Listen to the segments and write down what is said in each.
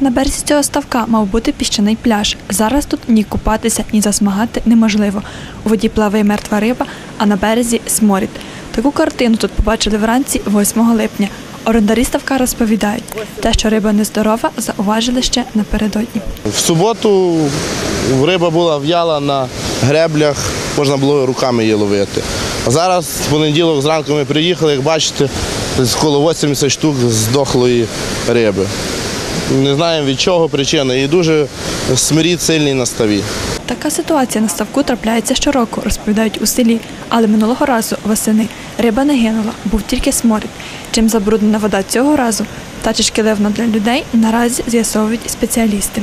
На березі цього ставка мав бути піщаний пляж. Зараз тут ні купатися, ні засмагати неможливо. У воді плаває мертва риба, а на березі сморід. Таку картину тут побачили вранці 8 липня. Орендарі ставка розповідають, те, що риба нездорова, зауважили ще напередодні. В суботу риба була в'яла на греблях, можна було руками її ловити. А зараз в понеділок зранку ми приїхали, як бачите, коло 80 штук здохлої риби. Не знаємо від чого причина. І дуже смирід сильний на ставі. Така ситуація на ставку трапляється щороку, розповідають у селі. Але минулого разу восени риба не гинула, був тільки сморід. Чим забруднена вода цього разу, та чи шкідливна для людей, наразі з'ясовують спеціалісти.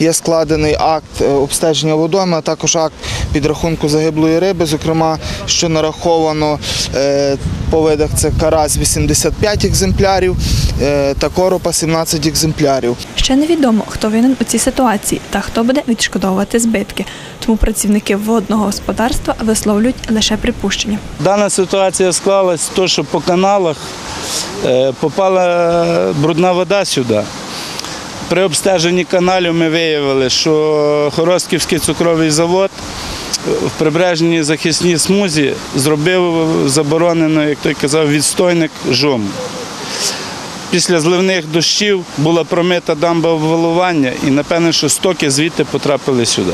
Є складений акт е, обстеження водойми, а також акт підрахунку загиблої риби, зокрема, що нараховано е, по видах це карась 85 екземплярів е, та коропа 17 екземплярів. Ще невідомо, хто винен у цій ситуації та хто буде відшкодовувати збитки. Тому працівники водного господарства висловлюють лише припущення. Дана ситуація склалась то, що по каналах е, попала брудна вода сюди. При обстеженні каналів ми виявили, що Хоростківський цукровий завод в прибережній захисній смузі зробив заборонено, як той казав, відстойник жому. Після зливних дощів була промита дамба обвалування і напевно, що стоки звідти потрапили сюди.